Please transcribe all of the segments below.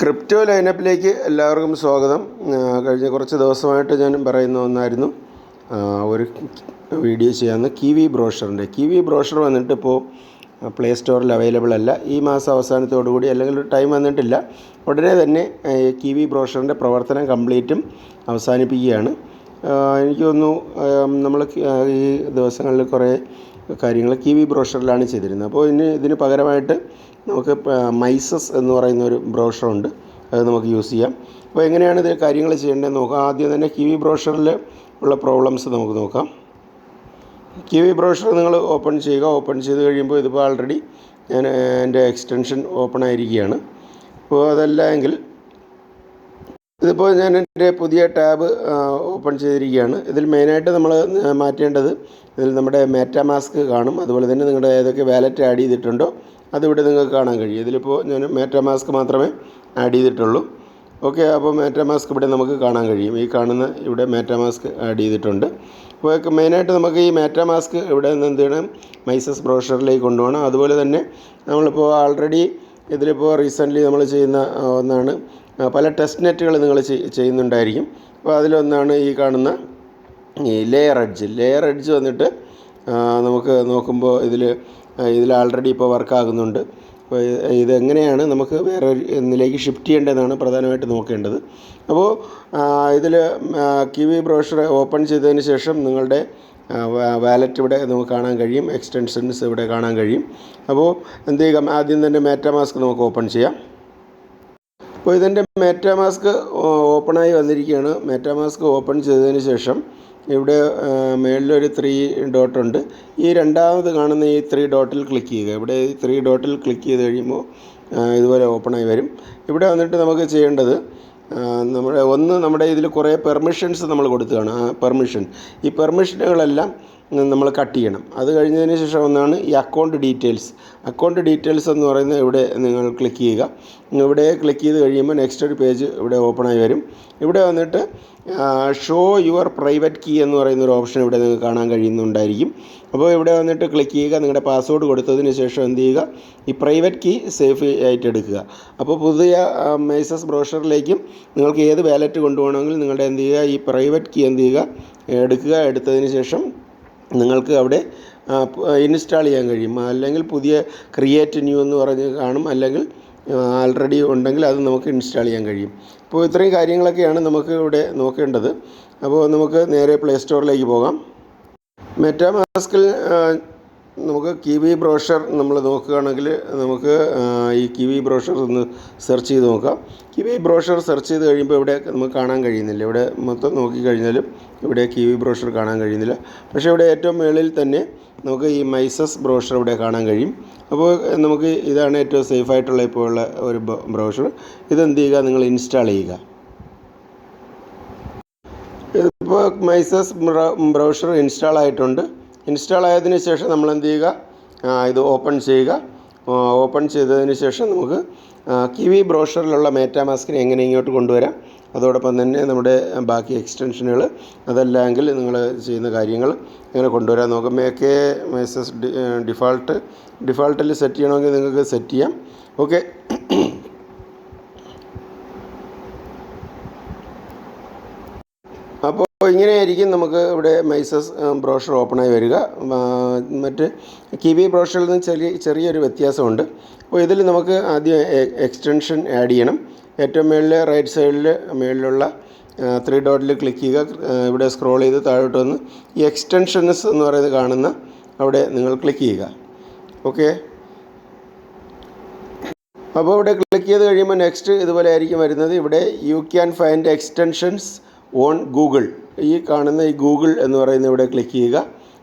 Crypto ലൈനപ്പിലേക്ക് എല്ലാവർക്കും സ്വാഗതം. കഴിഞ്ഞ കുറച്ച് ദിവസമായിട്ട് ഞാൻ പറയുന്ന ഒന്നായിരുന്നു. ഒരു വീഡിയോ ചെയ്യാമെന്ന് കിവി ബ്രോഷറിന്റെ. കിവി ബ്രോഷർ വന്നിട്ട് ഇപ്പോൾ പ്ലേ സ്റ്റോറിൽ അവൈലബിൾ അല്ല. ഈ മാസം അവസാനത്തോടു കൂടി അല്ലെങ്കിൽ ടൈം വന്നിട്ടില്ല. ഉടനെ തന്നെ കിവി ബ്രോഷറിന്റെ പ്രവർത്തനം കംപ്ലീറ്റും അവസാനിപ്പിക്കുകയാണ്. എനിക്ക് തോന്നുന്നു നമ്മൾ ഈ ദിവസങ്ങളിൽ കുറേ കാര്യങ്ങൾ കിവി ബ്രോഷറിലാണ് ചെയ്തിരുന്നത്. അപ്പോൾ ഇനി ഇതിന് പകരമായിട്ട് നമുക്ക് മൈസസ് എന്ന് പറയുന്ന ഒരു ബ്രോഷറുണ്ട്. അത് നമുക്ക് യൂസ് ചെയ്യാം. അപ്പോൾ എങ്ങനെയാണ് ഇത് കാര്യങ്ങൾ ചെയ്യേണ്ടതെന്ന് നോക്കാം. ആദ്യം തന്നെ കിവി ബ്രോഷറിൽ ഉള്ള പ്രോബ്ലംസ് നമുക്ക് നോക്കാം. കിവി ബ്രോഷർ നിങ്ങൾ ഓപ്പൺ ചെയ്യുക. ഓപ്പൺ ചെയ്ത് കഴിയുമ്പോൾ ഇതിപ്പോൾ ആൾറെഡി ഞാൻ എന്റെ എക്സ്റ്റൻഷൻ ഓപ്പൺ ആയിരിക്കുകയാണ്. അപ്പോൾ അതല്ല എങ്കിൽ ഇതിപ്പോൾ ഞാൻ എന്റെ പുതിയ ടാബ് ഓപ്പൺ ചെയ്തിരിക്കുകയാണ്. ഇതിൽ മെയിനായിട്ട് നമ്മൾ മാറ്റേണ്ടത് ഇതിൽ നമ്മുടെ മാസ്ക് കാണും. അതുപോലെ തന്നെ നിങ്ങളുടെ ഏതൊക്കെ വാലറ്റ് ആഡ് ചെയ്തിട്ടുണ്ടോ അതിവിടെ നിങ്ങൾക്ക് കാണാൻ കഴിയും. ഇതിലിപ്പോൾ ഞാൻ മാസ്ക് മാത്രമേ ആഡ് ചെയ്തിട്ടുള്ളൂ. ഓക്കെ അപ്പോൾ മാസ്ക് ഇവിടെ നമുക്ക് കാണാൻ കഴിയും. ഈ കാണുന്ന ഇവിടെ മാസ്ക് ആഡ് ചെയ്തിട്ടുണ്ട്. അപ്പോൾ മെയിനായിട്ട് നമുക്ക് ഈ മാസ്ക് ഇവിടെ നിന്ന് എന്ത് ചെയ്യണം മൈസസ് ബ്രോഷറിലേക്ക് കൊണ്ടുപോകണം. അതുപോലെ തന്നെ നമ്മളിപ്പോൾ ആൾറെഡി ഇതിലിപ്പോൾ റീസെന്റ്ലി നമ്മൾ ചെയ്യുന്ന ഒന്നാണ് പല ടെസ്റ്റ് നെറ്റുകൾ നിങ്ങൾ ചെയ്യുന്നുണ്ടായിരിക്കും. അപ്പോൾ അതിലൊന്നാണ് ഈ കാണുന്ന ഈ ലെയർ എഡ്ജ് ലെയർ എഡ്ജ് വന്നിട്ട് നമുക്ക് നോക്കുമ്പോൾ ഇതിൽ ഇതിൽ ആൾറെഡി ഇപ്പോൾ വർക്കാകുന്നുണ്ട് അപ്പോൾ ഇതെങ്ങനെയാണ് നമുക്ക് വേറെ ഇതിലേക്ക് ഷിഫ്റ്റ് ചെയ്യേണ്ടതെന്നാണ് പ്രധാനമായിട്ട് നോക്കേണ്ടത്. അപ്പോൾ ഇതിൽ കിവി ബ്രോഷർ ഓപ്പൺ ചെയ്തതിന് ശേഷം നിങ്ങളുടെ വാലറ്റ് ഇവിടെ നമുക്ക് കാണാൻ കഴിയും. എക്സ്റ്റൻഷൻസ് ഇവിടെ കാണാൻ കഴിയും. അപ്പോൾ എന്ത് ചെയ്യുക ആദ്യം തന്നെ മാസ്ക് നമുക്ക് ഓപ്പൺ ചെയ്യാം. അപ്പോൾ ഇതിന്റെ മെറ്റാമാസ്ക് ഓപ്പണായി വന്നിരിക്കുകയാണ്. മെറ്റാമാസ്ക് ഓപ്പൺ ചെയ്തതിന് ശേഷം ഇവിടെ മേളിലൊരു ത്രീ ഡോട്ട് ഉണ്ട്. ഈ രണ്ടാമത് കാണുന്ന ഈ ത്രീ ഡോട്ടിൽ ക്ലിക്ക് ചെയ്യുക. ഇവിടെ ഈ ത്രീ ഡോട്ടിൽ ക്ലിക്ക് ചെയ്ത് കഴിയുമ്പോൾ ഇതുപോലെ ഓപ്പണായി വരും. ഇവിടെ വന്നിട്ട് നമുക്ക് ചെയ്യേണ്ടത് നമ്മുടെ ഒന്ന് നമ്മുടെ ഇതിൽ കുറേ പെർമിഷൻസ് നമ്മൾ കൊടുത്തതാണ്. പെർമിഷൻ ഈ പെർമിഷനുകളെല്ലാം നമ്മൾ കട്ട് ചെയ്യണം. അത് കഴിഞ്ഞതിന് ശേഷം ഒന്നാണ് ഈ അക്കൗണ്ട് ഡീറ്റെയിൽസ് അക്കൗണ്ട് ഡീറ്റെയിൽസ് എന്ന് പറയുന്നത് ഇവിടെ നിങ്ങൾ ക്ലിക്ക് ചെയ്യുക. ഇവിടെ ക്ലിക്ക് ചെയ്ത് കഴിയുമ്പോൾ നെക്സ്റ്റ് ഒരു പേജ് ഇവിടെ ഓപ്പൺ ആയി വരും. ഇവിടെ വന്നിട്ട് ഷോ യുവർ പ്രൈവറ്റ് കീ എന്ന് പറയുന്ന ഒരു ഓപ്ഷൻ ഇവിടെ നിങ്ങൾക്ക് കാണാൻ കഴിയുന്നുണ്ടായിരിക്കും. അപ്പോൾ ഇവിടെ വന്നിട്ട് ക്ലിക്ക് ചെയ്യുക. നിങ്ങളുടെ പാസ്വേഡ് കൊടുത്തതിന് ശേഷം എന്ത് ചെയ്യുക? ഈ പ്രൈവറ്റ് കീ സേഫ് ആയിട്ട് എടുക്കുക. അപ്പോൾ പുതിയ മൈസസ് ബ്രോഷറിലേക്കും നിങ്ങൾക്ക് ഏത് വാലറ്റ് കൊണ്ടുപോകണമെങ്കിൽ നിങ്ങളുടെ എന്ത് ചെയ്യുക? ഈ പ്രൈവറ്റ് കീ എന്ത് ചെയ്യുക? എടുക്കുക. എടുത്തതിന് ശേഷം നിങ്ങൾക്ക് അവിടെ ഇൻസ്റ്റാൾ ചെയ്യാൻ കഴിയും. അല്ലെങ്കിൽ പുതിയ ക്രിയേറ്റ് ന്യൂ എന്ന് പറഞ്ഞ് കാണും. അല്ലെങ്കിൽ ആൾറെഡി ഉണ്ടെങ്കിൽ അത് നമുക്ക് ഇൻസ്റ്റാൾ ചെയ്യാൻ കഴിയും. അപ്പോൾ ഇത്രയും കാര്യങ്ങളൊക്കെയാണ് നമുക്ക് ഇവിടെ നോക്കേണ്ടത്. അപ്പോൾ നമുക്ക് നേരെ പ്ലേ സ്റ്റോറിലേക്ക് പോകാം. മെറ്റാമാസ്കിൽ നമുക്ക് കിവി ബ്രോഷർ നമ്മൾ നോക്കുകയാണെങ്കിൽ നമുക്ക് ഈ കിവി ബ്രോഷർ ഒന്ന് സെർച്ച് ചെയ്ത് നോക്കാം. കിവി ബ്രോഷർ സെർച്ച് ചെയ്ത് കഴിയുമ്പോൾ ഇവിടെ നമുക്ക് കാണാൻ കഴിയുന്നില്ല. ഇവിടെ മൊത്തം നോക്കിക്കഴിഞ്ഞാലും ഇവിടെ കിവി ബ്രോഷർ കാണാൻ കഴിയുന്നില്ല. പക്ഷേ ഇവിടെ ഏറ്റവും മുകളിൽ തന്നെ നമുക്ക് ഈ മൈസസ് ബ്രോഷർ ഇവിടെ കാണാൻ കഴിയും. അപ്പോൾ നമുക്ക് ഇതാണ് ഏറ്റവും സേഫായിട്ടുള്ള ഇപ്പോൾ ഉള്ള ഒരു ബ്രോഷർ. ഇതെന്ത് ചെയ്യുക? നിങ്ങൾ ഇൻസ്റ്റാൾ ചെയ്യുക. ഇപ്പോൾ മൈസസ് ബ്രൗഷർ ഇൻസ്റ്റാൾ ആയിട്ടുണ്ട്. ഇൻസ്റ്റാൾ ആയതിന് ശേഷം നമ്മൾ എന്ത് ചെയ്യുക ഇത് ഓപ്പൺ ചെയ്യുക. ഓപ്പൺ ചെയ്തതിന് ശേഷം നമുക്ക് കിവി ബ്രോഷറിലുള്ള മാസ്കിനെ എങ്ങനെ ഇങ്ങോട്ട് കൊണ്ടുവരാം? അതോടൊപ്പം തന്നെ നമ്മുടെ ബാക്കി എക്സ്റ്റൻഷനുകൾ അതല്ലെങ്കിൽ നിങ്ങൾ ചെയ്യുന്ന കാര്യങ്ങൾ എങ്ങനെ കൊണ്ടുവരാൻ നോക്കാം മേക്കെ മെസ്സസ് ഡിഫാൾട്ട് ഡിഫാൾട്ടിൽ സെറ്റ് ചെയ്യണമെങ്കിൽ നിങ്ങൾക്ക് സെറ്റ് ചെയ്യാം. ഓക്കെ അപ്പോൾ ഇങ്ങനെയായിരിക്കും നമുക്ക് ഇവിടെ മൈസസ് ബ്രോഷർ ഓപ്പണായി വരിക. മറ്റ് കിവി ബ്രോഷറിൽ നിന്ന് ചെറിയ ചെറിയൊരു വ്യത്യാസമുണ്ട്. അപ്പോൾ ഇതിൽ നമുക്ക് ആദ്യം എക്സ്റ്റൻഷൻ ആഡ് ചെയ്യണം. ഏറ്റവും മുകളിൽ റൈറ്റ് സൈഡിൽ മുകളിലുള്ള ത്രീ ഡോട്ടിൽ ക്ലിക്ക് ചെയ്യുക. ഇവിടെ സ്ക്രോൾ ചെയ്ത് താഴോട്ട് വന്ന് ഈ എക്സ്റ്റൻഷൻസ് എന്ന് പറയുന്നത് കാണുന്ന അവിടെ നിങ്ങൾ ക്ലിക്ക് ചെയ്യുക. ഓക്കെ അപ്പോൾ ഇവിടെ ക്ലിക്ക് ചെയ്ത് കഴിയുമ്പോൾ നെക്സ്റ്റ് ഇതുപോലെ ആയിരിക്കും വരുന്നത്. ഇവിടെ you can find extensions on Google. ഈ കാണുന്ന ഈ ഗൂഗിൾ എന്ന് പറയുന്ന ഇവിടെ ക്ലിക്ക് ചെയ്യുക.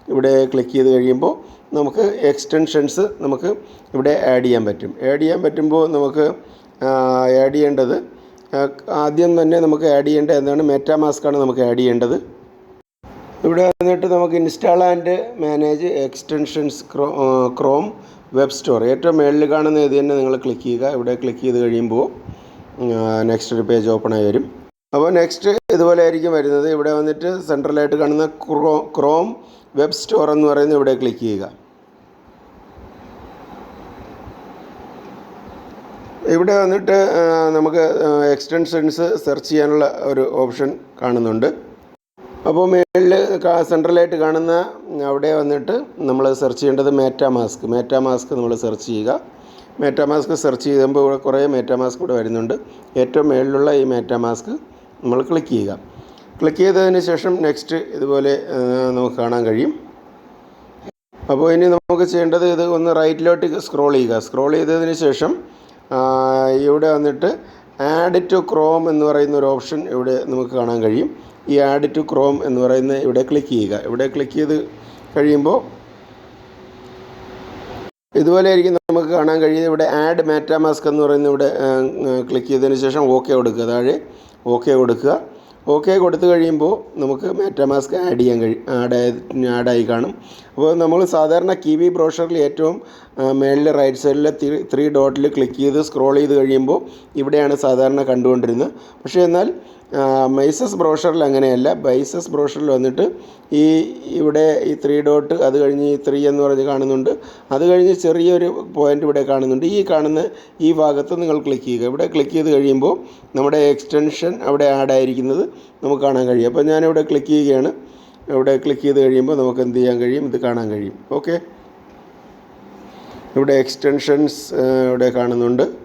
ഇവിടെ ക്ലിക്ക് ചെയ്ത് കഴിയുമ്പോൾ നമുക്ക് എക്സ്റ്റൻഷൻസ് നമുക്ക് ഇവിടെ ആഡ് ചെയ്യാൻ പറ്റും. ആഡ് ചെയ്യാൻ പറ്റുമ്പോൾ നമുക്ക് ആഡ് ചെയ്യേണ്ടത് ആദ്യം തന്നെ നമുക്ക് ആഡ് ചെയ്യേണ്ടത് എന്താണ്? മെറ്റാമാസ്കാണ് നമുക്ക് ആഡ് ചെയ്യേണ്ടത്. ഇവിടെ വന്നിട്ട് നമുക്ക് ഇൻസ്റ്റാൾ ആൻഡ് മാനേജ് എക്സ്റ്റൻഷൻസ് ക്രോ വെബ് സ്റ്റോർ ഏറ്റവും മുകളിൽ കാണുന്ന ഇത് തന്നെ നിങ്ങൾ ക്ലിക്ക് ചെയ്യുക. ഇവിടെ ക്ലിക്ക് ചെയ്ത് കഴിയുമ്പോൾ നെക്സ്റ്റ് ഒരു പേജ് ഓപ്പൺ ആയി വരും. അപ്പോൾ നെക്സ്റ്റ് ഇതുപോലെ ആയിരിക്കും വരുന്നത്. ഇവിടെ വന്നിട്ട് സെൻട്രലായിട്ട് കാണുന്ന ക്രോ ക്രോം വെബ് സ്റ്റോർ എന്ന് പറയുന്ന ഇവിടെ ക്ലിക്ക് ചെയ്യുക. ഇവിടെ വന്നിട്ട് നമുക്ക് എക്സ്റ്റൻഷൻസ് സെർച്ച് ചെയ്യാനുള്ള ഒരു ഓപ്ഷൻ കാണുന്നുണ്ട്. അപ്പോൾ മേളിൽ സെൻട്രലായിട്ട് കാണുന്ന അവിടെ വന്നിട്ട് നമ്മൾ സെർച്ച് ചെയ്യേണ്ടത് മേറ്റാമാസ്ക് മേറ്റാമാസ്ക് നമ്മൾ സെർച്ച് ചെയ്യുക. മേറ്റാമാസ്ക് സെർച്ച് ചെയ്യുമ്പോൾ ഇവിടെ കുറേ മേറ്റാമാസ്ക് ഇവിടെ വരുന്നുണ്ട്. ഏറ്റവും മേളിലുള്ള ഈ മേറ്റാമാസ്ക് നമ്മൾ ക്ലിക്ക് ചെയ്യുക. ക്ലിക്ക് ചെയ്തതിന് ശേഷം നെക്സ്റ്റ് ഇതുപോലെ നമുക്ക് കാണാൻ കഴിയും. അപ്പോൾ ഇനി നമുക്ക് ചെയ്യേണ്ടത് ഇത് ഒന്ന് റൈറ്റിലോട്ട് സ്ക്രോൾ ചെയ്യുക. സ്ക്രോൾ ചെയ്തതിന് ശേഷം ഇവിടെ വന്നിട്ട് ആഡ് ടു ക്രോം എന്ന് പറയുന്ന ഒരു ഓപ്ഷൻ ഇവിടെ നമുക്ക് കാണാൻ കഴിയും. ഈ ആഡ് ടു ക്രോം എന്ന് പറയുന്ന ഇവിടെ ക്ലിക്ക് ചെയ്യുക. ഇവിടെ ക്ലിക്ക് ചെയ്ത് കഴിയുമ്പോൾ ഇതുപോലെ ആയിരിക്കും നമുക്ക് കാണാൻ കഴിയുന്നത്. ഇവിടെ ആഡ് മാറ്റാമാസ്ക് എന്ന് പറയുന്ന ഇവിടെ ക്ലിക്ക് ചെയ്തതിന് ശേഷം ഓക്കെ കൊടുക്കുക. താഴെ ഓക്കെ കൊടുക്കുക. ഓക്കെ കൊടുത്തു കഴിയുമ്പോൾ നമുക്ക് മാറ്റാമാസ്ക് ആഡ് ചെയ്യാൻ കഴിയും ആഡ് ആഡായി കാണും. അപ്പോൾ നമ്മൾ സാധാരണ കിവി ബ്രോഷറിൽ ഏറ്റവും മേളിൽ റൈറ്റ് സൈഡിലെ ത്രീ ഡോട്ടിൽ ക്ലിക്ക് ചെയ്ത് സ്ക്രോൾ ചെയ്ത് കഴിയുമ്പോൾ ഇവിടെയാണ് സാധാരണ കണ്ടുകൊണ്ടിരുന്നത്. പക്ഷേ എന്നാൽ മൈസസ് ബ്രോഷറിൽ അങ്ങനെയല്ല. ബൈസസ് ബ്രോഷറിൽ വന്നിട്ട് ഈ ഇവിടെ ഈ ത്രീ ഡോട്ട് അത് കഴിഞ്ഞ് ഈ ത്രീ എന്ന് പറഞ്ഞ് കാണുന്നുണ്ട്. അത് കഴിഞ്ഞ് ചെറിയൊരു പോയിന്റ് ഇവിടെ കാണുന്നുണ്ട്. ഈ കാണുന്ന ഈ ഭാഗത്ത് നിങ്ങൾ ക്ലിക്ക് ചെയ്യുക. ഇവിടെ ക്ലിക്ക് ചെയ്ത് കഴിയുമ്പോൾ നമ്മുടെ എക്സ്റ്റൻഷൻ അവിടെ ആഡ് നമുക്ക് കാണാൻ കഴിയും. അപ്പോൾ ഞാനിവിടെ ക്ലിക്ക് ചെയ്യുകയാണ്. ഇവിടെ ക്ലിക്ക് ചെയ്ത് കഴിയുമ്പോൾ നമുക്ക് എന്ത് ചെയ്യാൻ കഴിയും? ഇത് കാണാൻ കഴിയും. ഓക്കെ ഇവിടെ എക്സ്റ്റൻഷൻസ് ഇവിടെ കാണുന്നുണ്ട്.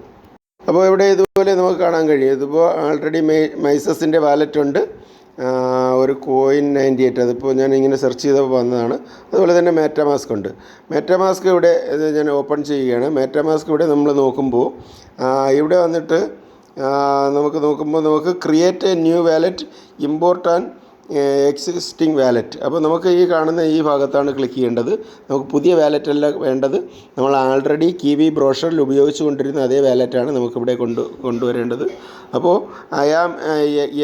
അപ്പോൾ ഇവിടെ ഇതുപോലെ നമുക്ക് കാണാൻ കഴിയും. ഇതിപ്പോൾ ആൾറെഡി മൈ മൈസസിന്റെ വാലറ്റ് ഉണ്ട്. ഒരു കോയിൻ നയന്റി എയ്റ്റ് അതിപ്പോൾ ഞാൻ ഇങ്ങനെ സെർച്ച് ചെയ്തപ്പോൾ വന്നതാണ്. അതുപോലെ തന്നെ മാറ്റമാസ്ക് ഉണ്ട്. മാറ്റമാസ്ക് ഇവിടെ ഇത് ഞാൻ ഓപ്പൺ ചെയ്യുകയാണ്. മാറ്റമാസ്ക് ഇവിടെ നമ്മൾ നോക്കുമ്പോൾ ഇവിടെ വന്നിട്ട് നമുക്ക് നോക്കുമ്പോൾ നമുക്ക് create a new wallet import and existing wallet അപ്പോൾ നമുക്ക് ഈ കാണുന്ന ഈ ഭാഗത്താണ് ക്ലിക്ക് ചെയ്യേണ്ടത്. നമുക്ക് പുതിയ വാലറ്റ് അല്ല വേണ്ടത്. നമ്മൾ ആൾറെഡി കിവി ബ്രോഷറിൽ ഉപയോഗിച്ച് കൊണ്ടിരുന്ന അതേ വാലറ്റാണ് നമുക്കിവിടെ കൊണ്ട് കൊണ്ടുവരേണ്ടത്. അപ്പോൾ ഐ ആം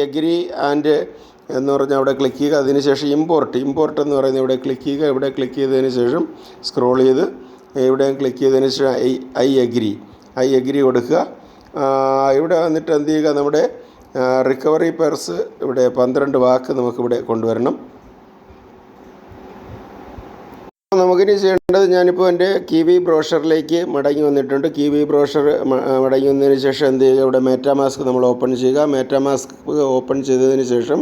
എഗ്രി ആൻഡ് എന്ന് പറഞ്ഞാൽ അവിടെ ക്ലിക്ക് ചെയ്യുക. അതിനുശേഷം ഇമ്പോർട്ട് ഇമ്പോർട്ട് എന്ന് പറയുന്നത് ഇവിടെ ക്ലിക്ക് ചെയ്യുക. ഇവിടെ ക്ലിക്ക് ചെയ്തതിന് ശേഷം സ്ക്രോൾ ചെയ്ത് ഇവിടെ ക്ലിക്ക് ചെയ്തതിന് ശേഷം I I agree I agree കൊടുക്കുക. ഇവിടെ വന്നിട്ട് എന്ത് ചെയ്യുക? നമ്മുടെ റിക്കവറി പേഴ്സ് ഇവിടെ പന്ത്രണ്ട് വാക്ക് നമുക്കിവിടെ കൊണ്ടുവരണം. നമുക്കിനി ചെയ്യേണ്ടത് ഞാനിപ്പോൾ എന്റെ കിവി ബ്രോഷറിലേക്ക് മടങ്ങി വന്നിട്ടുണ്ട്. കിവി ബ്രോഷർ മടങ്ങി വന്നതിന് ശേഷം എന്ത് ചെയ്യുക? ഇവിടെ മേറ്റാമാസ്ക് നമ്മൾ ഓപ്പൺ ചെയ്യുക. മേറ്റാമാസ്ക് ഓപ്പൺ ചെയ്തതിന് ശേഷം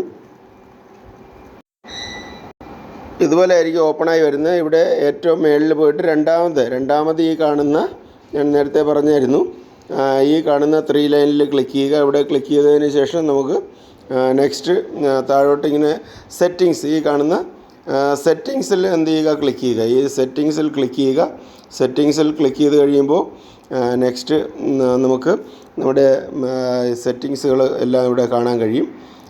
ഇതുപോലെ ആയിരിക്കും ഓപ്പണായി വരുന്നത്. ഇവിടെ ഏറ്റവും മേളിൽ പോയിട്ട് രണ്ടാമത് രണ്ടാമത് ഈ കാണുന്ന ഞാൻ നേരത്തെ പറഞ്ഞായിരുന്നു. ഈ കാണുന്ന ത്രീ ലൈനിൽ ക്ലിക്ക് ചെയ്യുക. ഇവിടെ ക്ലിക്ക് ചെയ്തതിന് ശേഷം നമുക്ക് നെക്സ്റ്റ് താഴോട്ട് ഇങ്ങനെ സെറ്റിങ്സ് ഈ കാണുന്ന സെറ്റിങ്സിൽ എന്ത് ചെയ്യുക? ക്ലിക്ക് ചെയ്യുക. ഈ സെറ്റിങ്സിൽ ക്ലിക്ക് ചെയ്യുക. സെറ്റിങ്സിൽ ക്ലിക്ക് ചെയ്ത് കഴിയുമ്പോൾ നെക്സ്റ്റ് നമുക്ക് നമ്മുടെ സെറ്റിങ്സുകൾ എല്ലാം ഇവിടെ കാണാൻ കഴിയും.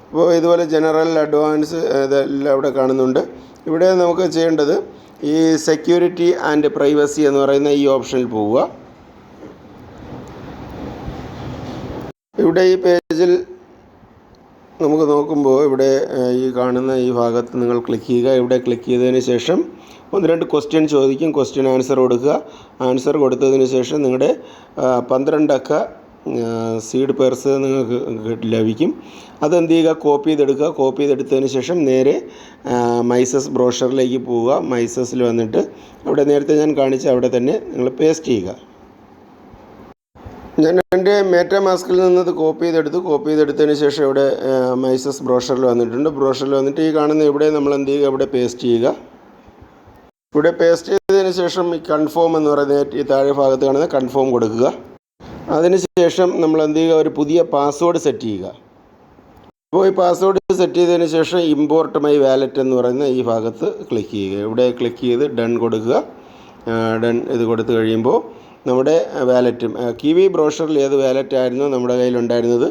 അപ്പോൾ ഇതുപോലെ ജനറൽ അഡ്വാൻസ് ഇതെല്ലാം ഇവിടെ കാണുന്നുണ്ട്. ഇവിടെ നമുക്ക് ചെയ്യേണ്ടത് ഈ സെക്യൂരിറ്റി ആൻഡ് പ്രൈവസി എന്ന് പറയുന്ന ഈ ഓപ്ഷനിൽ പോവുക. ഇവിടെ ഈ പേജിൽ നമുക്ക് നോക്കുമ്പോൾ ഇവിടെ ഈ കാണുന്ന ഈ ഭാഗത്ത് നിങ്ങൾ ക്ലിക്ക് ചെയ്യുക. ഇവിടെ ക്ലിക്ക് ചെയ്തതിന് ശേഷം ഒന്ന് രണ്ട് ക്വസ്റ്റ്യൻ ചോദിക്കും. ക്വസ്റ്റ്യൻ ആൻസർ കൊടുക്കുക. ആൻസർ കൊടുത്തതിന് ശേഷം നിങ്ങളുടെ പന്ത്രണ്ടക്ക സീഡ് പേഴ്സ് നിങ്ങൾക്ക് ലഭിക്കും. അതെന്ത് ചെയ്യുക? കോപ്പി ചെയ്തെടുക്കുക. കോപ്പി ചെയ്തെടുത്തതിന് ശേഷം നേരെ മൈസസ് ബ്രോഷറിലേക്ക് പോവുക. മൈസസിൽ വന്നിട്ട് അവിടെ നേരത്തെ ഞാൻ കാണിച്ച അവിടെ തന്നെ നിങ്ങൾ പേസ്റ്റ് ചെയ്യുക. ഞാൻ എന്റെ മേറ്റ മാസ്കിൽ നിന്ന് അത് കോപ്പി ചെയ്തെടുത്തു. കോപ്പി ചെയ്തെടുത്തതിന് ശേഷം ഇവിടെ മൈസസ് ബ്രോഷറിൽ വന്നിട്ടുണ്ട്. ബ്രോഷറിൽ വന്നിട്ട് ഈ കാണുന്ന ഇവിടെ നമ്മൾ എന്ത് ചെയ്യുക? ഇവിടെ പേസ്റ്റ് ചെയ്യുക. ഇവിടെ പേസ്റ്റ് ചെയ്തതിന് ശേഷം ഈ കൺഫേം എന്ന് പറയുന്ന ഈ താഴെ ഭാഗത്ത് കാണുന്ന കൺഫേം കൊടുക്കുക. അതിനുശേഷം നമ്മൾ എന്ത് ചെയ്യുക? ഒരു പുതിയ പാസ്വേഡ് സെറ്റ് ചെയ്യുക. അപ്പോൾ ഈ പാസ്വേഡ് സെറ്റ് ചെയ്തതിന് ശേഷം ഇമ്പോർട്ട് മൈ വാലറ്റ് എന്ന് പറയുന്ന ഈ ഭാഗത്ത് ക്ലിക്ക് ചെയ്യുക. ഇവിടെ ക്ലിക്ക് ചെയ്ത് ഡൺ കൊടുക്കുക. ഡൺ ഇത് കൊടുത്തു കഴിയുമ്പോൾ നമ്മുടെ വാലറ്റും. കിവി ബ്രോഷറിൽ ഏത് വാലറ്റായിരുന്നു നമ്മുടെ കയ്യിലുണ്ടായിരുന്നത്?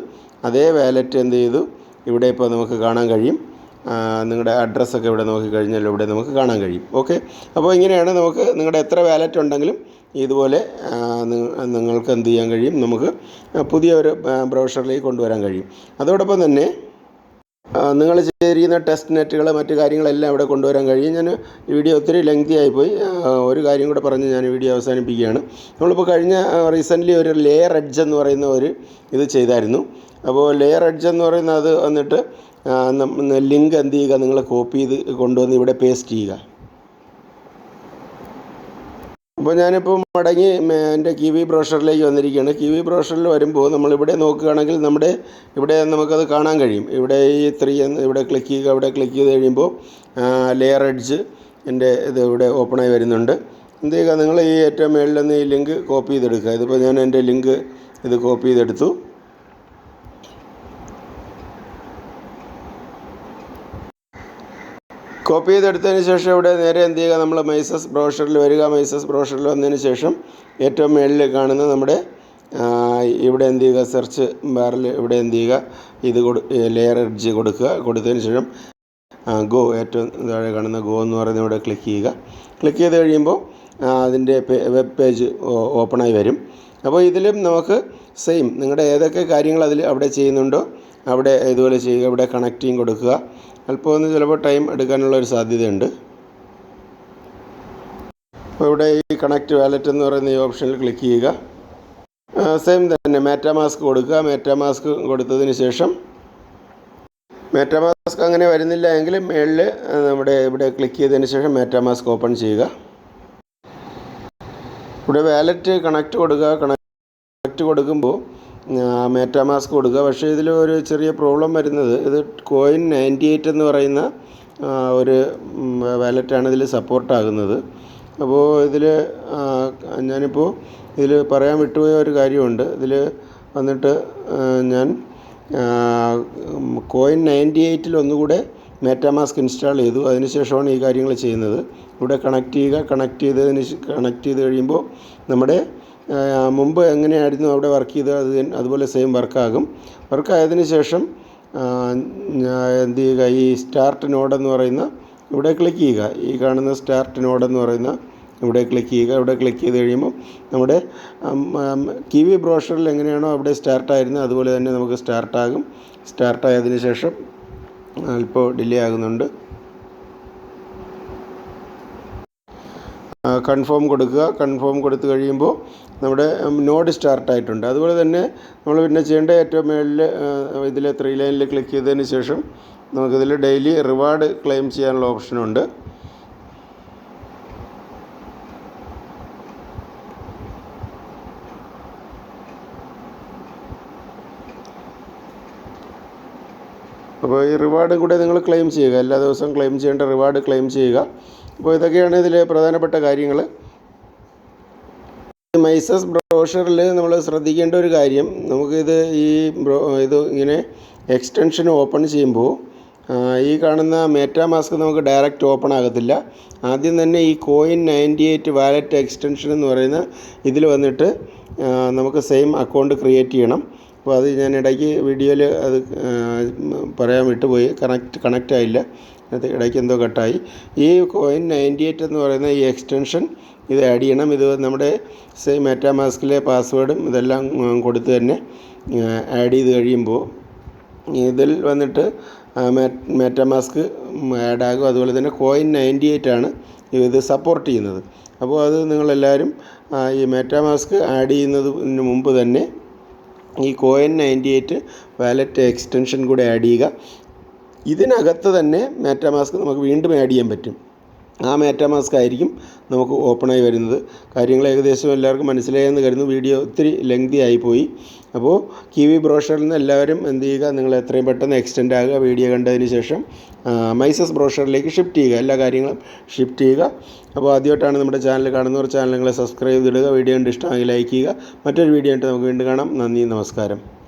അതേ വാലറ്റ് എന്ത് ചെയ്തു? ഇവിടെ ഇപ്പോൾ നമുക്ക് കാണാൻ കഴിയും. നിങ്ങളുടെ അഡ്രസ്സൊക്കെ ഇവിടെ നോക്കി കഴിഞ്ഞാൽ ഇവിടെ നമുക്ക് കാണാൻ കഴിയും. ഓക്കെ? അപ്പോൾ ഇങ്ങനെയാണ് നമുക്ക് നിങ്ങളുടെ എത്ര വാലറ്റ് ഉണ്ടെങ്കിലും ഇതുപോലെ നിങ്ങൾക്ക് എന്ത് ചെയ്യാൻ കഴിയും? നമുക്ക് പുതിയ ഒരു ബ്രോഷറിലേക്ക് കൊണ്ടുവരാൻ കഴിയും. അതോടൊപ്പം തന്നെ നിങ്ങൾ ചെയ്തിരിക്കുന്ന ടെസ്റ്റ് നെറ്റുകൾ മറ്റു കാര്യങ്ങളെല്ലാം ഇവിടെ കൊണ്ടുവരാൻ കഴിയും. ഞാൻ വീഡിയോ ഒത്തിരി ലെങ്തി ആയിപ്പോയി ഒരു കാര്യം കൂടെ പറഞ്ഞ് ഞാൻ വീഡിയോ അവസാനിപ്പിക്കുകയാണ്. നമ്മളിപ്പോൾ കഴിഞ്ഞ റീസെന്റ്ലി ഒരു ലെയർ എഡ്ജ് എന്ന് പറയുന്ന ഒരു ഇത് ചെയ്തായിരുന്നു. അപ്പോൾ ലെയർ എഡ്ജ് എന്ന് പറയുന്ന അത് വന്നിട്ട് ലിങ്ക് എന്ത് ചെയ്യുക നിങ്ങൾ കോപ്പി ചെയ്ത് കൊണ്ടുവന്ന് ഇവിടെ പേസ്റ്റ് ചെയ്യുക. അപ്പോൾ ഞാനിപ്പോൾ മടങ്ങി എന്റെ കി വി ബ്രോഷറിലേക്ക് വന്നിരിക്കുകയാണ്. കി വി ബ്രോഷറിൽ വരുമ്പോൾ നമ്മളിവിടെ നോക്കുകയാണെങ്കിൽ നമ്മുടെ ഇവിടെ നമുക്കത് കാണാൻ കഴിയും. ഇവിടെ ഈ ത്രീ എന്ന് ഇവിടെ ക്ലിക്ക് ചെയ്യുക ഇവിടെ ക്ലിക്ക് ചെയ്ത് കഴിയുമ്പോൾ ലെയർ എഡ്ജ് എന്റെ ഇത് ഇവിടെ ഓപ്പണായി വരുന്നുണ്ട്. എന്ത് ചെയ്യുക നിങ്ങൾ ഈ ഏറ്റവും മേളിൽ നിന്ന് ഈ ലിങ്ക് കോപ്പി ചെയ്തെടുക്കുക. ഇതിപ്പോൾ ഞാൻ എന്റെ ലിങ്ക് ഇത് കോപ്പി ചെയ്തെടുത്തു. കോപ്പി ചെയ്തെടുത്തതിന് ശേഷം ഇവിടെ നേരെ എന്ത് ചെയ്യുക? നമ്മൾ മൈസസ് ബ്രോഷറിൽ വരിക. മൈസസ് ബ്രോഷറിൽ വന്നതിന് ശേഷം ഏറ്റവും മുകളിൽ കാണുന്ന നമ്മുടെ ഇവിടെ എന്ത് ചെയ്യുക? സെർച്ച് ബാറിൽ ഇവിടെ എന്ത് ചെയ്യുക? ഇത് കൊടു ലെയർ എഡ്ജ് കൊടുക്കുക. കൊടുത്തതിന് ശേഷം ഗോ ഏറ്റവും താഴെ കാണുന്ന ഗോ എന്ന് പറയുന്ന ഇവിടെ ക്ലിക്ക് ചെയ്യുക. ക്ലിക്ക് ചെയ്ത് കഴിയുമ്പോൾ അതിന്റെ വെബ് പേജ് ഓപ്പണായി വരും. അപ്പോൾ ഇതിലും നമുക്ക് സെയിം നിങ്ങളുടെ ഏതൊക്കെ കാര്യങ്ങൾ അതിൽ അവിടെ ചെയ്യുന്നുണ്ടോ അവിടെ ഇതുപോലെ ചെയ്യുക ഇവിടെ കണക്റ്റിങ് കൊടുക്കുക. അല്പം ഒന്ന് ചിലപ്പോൾ ടൈം എടുക്കാനുള്ള ഒരു സാധ്യതയുണ്ട്. അപ്പോൾ ഇവിടെ ഈ കണക്റ്റ് വാലറ്റ് എന്ന് പറയുന്ന ഈ ഓപ്ഷനിൽ ക്ലിക്ക് ചെയ്യുക. സെയിം തന്നെ. മാസ്ക് കൊടുക്കുക. മാസ്ക് കൊടുത്തതിന് ശേഷം മാസ്ക് അങ്ങനെ വരുന്നില്ല എങ്കിൽ മേളിൽ നമ്മുടെ ഇവിടെ ക്ലിക്ക് ചെയ്തതിന് ശേഷം മാസ്ക് ഓപ്പൺ ചെയ്യുക. ഇവിടെ വാലറ്റ് കണക്റ്റ് കൊടുക്കുക. കണക്റ്റ് കൊടുക്കുമ്പോൾ മാസ്ക് കൊടുക്കുക. പക്ഷേ ഇതിൽ ഒരു ചെറിയ പ്രോബ്ലം വരുന്നത്. ഇത് കോയിൻ നയന്റി എയ്റ്റ് എന്ന് പറയുന്ന ഒരു വാലറ്റാണ് ഇതിൽ സപ്പോർട്ടാകുന്നത് അപ്പോൾ ഇതിൽ ഞാനിപ്പോൾ ഇതിൽ പറയാൻ വിട്ടുപോയ ഒരു കാര്യമുണ്ട്. ഇതിൽ വന്നിട്ട് ഞാൻ കോയിൻ നയന്റി എയ്റ്റിൽ ഒന്നുകൂടെ മെറ്റാമാസ്ക് ഇൻസ്റ്റാൾ ചെയ്തു. അതിനുശേഷമാണ് ഈ കാര്യങ്ങൾ ചെയ്യുന്നത്. ഇവിടെ കണക്ട് ചെയ്യുക. കണക്ട് ചെയ്തതിന് കണക്ട് ചെയ്ത് കഴിയുമ്പോൾ നമ്മുടെ മുമ്പ് എങ്ങനെയായിരുന്നു അവിടെ വർക്ക് ചെയ്തത്? അത് അതുപോലെ സെയിം വർക്കാകും വർക്കായതിന് ശേഷം എന്ത് ചെയ്യുക? ഈ സ്റ്റാർട്ട് നോഡെന്ന് പറയുന്ന ഇവിടെ ക്ലിക്ക് ചെയ്യുക. ഈ കാണുന്ന സ്റ്റാർട്ട് നോഡെന്ന് പറയുന്ന ഇവിടെ ക്ലിക്ക് ചെയ്യുക. ഇവിടെ ക്ലിക്ക് ചെയ്ത് കഴിയുമ്പോൾ നമ്മുടെ കി വി ബ്രോഷറിൽ എങ്ങനെയാണോ അവിടെ സ്റ്റാർട്ടായിരുന്നത് അതുപോലെ തന്നെ നമുക്ക് സ്റ്റാർട്ടാകും സ്റ്റാർട്ടായതിന് ശേഷം അല്പം ഡിലേ ആകുന്നുണ്ട്. കൺഫേം കൊടുക്കുക. കൺഫേം കൊടുത്തു കഴിയുമ്പോൾ നമ്മുടെ നോഡ് സ്റ്റാർട്ട് ആയിട്ടുണ്ട്. അതുപോലെ തന്നെ നമ്മൾ പിന്നെ ചെയ്യേണ്ട ഏറ്റവും മേളിൽ ഇതിൽ ത്രീ ലൈനിൽ ക്ലിക്ക് ചെയ്തതിന് ശേഷം നമുക്കിതിൽ ഡെയിലി റിവാർഡ് ക്ലെയിം ചെയ്യാനുള്ള ഓപ്ഷനുണ്ട് അപ്പോൾ ഈ റിവാർഡും കൂടെ നിങ്ങൾ ക്ലെയിം ചെയ്യുക. എല്ലാ ദിവസവും ക്ലെയിം ചെയ്യേണ്ട റിവാർഡ് ക്ലെയിം ചെയ്യുക. അപ്പോൾ ഇതൊക്കെയാണ് ഇതിലെ പ്രധാനപ്പെട്ട കാര്യങ്ങൾ. മൈസസ് ബ്രോഷറിൽ നമ്മൾ ശ്രദ്ധിക്കേണ്ട ഒരു കാര്യം. നമുക്കിത് ഈ ബ്രോ ഇത് ഇങ്ങനെ എക്സ്റ്റൻഷൻ ഓപ്പൺ ചെയ്യുമ്പോൾ ഈ കാണുന്ന മെറ്റാ മാസ്ക് നമുക്ക് ഡയറക്റ്റ് ഓപ്പൺ ആകത്തില്ല. ആദ്യം തന്നെ ഈ Coin ninety eight wallet extension എന്ന് പറയുന്ന ഇതിൽ വന്നിട്ട് നമുക്ക് സെയിം അക്കൗണ്ട് ക്രിയേറ്റ് ചെയ്യണം. അപ്പോൾ അത് ഞാൻ ഇടയ്ക്ക് വീഡിയോയിൽ അത് പറയാൻ വിട്ടുപോയി. കണക്റ്റ് കണക്റ്റ് ആയില്ല. അത് ഇടയ്ക്ക് എന്തോ കട്ടായി. ഈ കോയിൻ നയന്റി എയ്റ്റ് എന്ന് പറയുന്ന ഈ എക്സ്റ്റൻഷൻ ഇത് ആഡ് ചെയ്യണം. ഇത് നമ്മുടെ സെയിം മെറ്റാമാസ്കിലെ പാസ്വേഡും ഇതെല്ലാം കൊടുത്ത് തന്നെ ആഡ് ചെയ്ത് കഴിയുമ്പോൾ ഇതിൽ വന്നിട്ട് മെറ്റാമാസ്ക് ആഡ് ആകും. അതുപോലെ തന്നെ കോയിൻ നയന്റി എയ്റ്റ് ആണ് ഇത് സപ്പോർട്ട് ചെയ്യുന്നത്. അപ്പോൾ അത് നിങ്ങളെല്ലാവരും ഈ മെറ്റാമാസ്ക് ആഡ് ചെയ്യുന്നതിന് മുമ്പ് തന്നെ ഈ Coin ninety eight wallet extension കൂടെ ആഡ് ചെയ്യുക. ഇതിനകത്ത് തന്നെ മാറ്റാമാസ്ക് നമുക്ക് വീണ്ടും ആഡ് ചെയ്യാൻ പറ്റും. ആ മാറ്റാമാസ്ക് ആയിരിക്കും നമുക്ക് ഓപ്പണായി വരുന്നത്. കാര്യങ്ങൾ ഏകദേശം എല്ലാവർക്കും മനസ്സിലായെന്ന് കരുതുന്നു. വീഡിയോ ഒത്തിരി ലെങ്തി ആയിപ്പോയി അപ്പോൾ കി വി ബ്രോഷറിൽ നിന്ന് എല്ലാവരും എന്ത് ചെയ്യുക നിങ്ങൾ എത്രയും പെട്ടെന്ന് എക്സ്റ്റെൻഡ് ആകുക വീഡിയോ കണ്ടതിന് ശേഷം മൈസസ് ബ്രോഷറിലേക്ക് ഷിഫ്റ്റ് ചെയ്യുക. എല്ലാ കാര്യങ്ങളും ഷിഫ്റ്റ് ചെയ്യുക. അപ്പോൾ ആദ്യമായിട്ടാണ് നമ്മുടെ ചാനൽ കാണുന്നവർ ചാനലുകളെ സബ്സ്ക്രൈബ് ചെയ്തിടുക. വീഡിയോ കണ്ട് ഇഷ്ടമായി ലൈക്ക് ചെയ്യുക. മറ്റൊരു വീഡിയോ ആയിട്ട് നമുക്ക് വീണ്ടും കാണാം. നന്ദി നമസ്കാരം.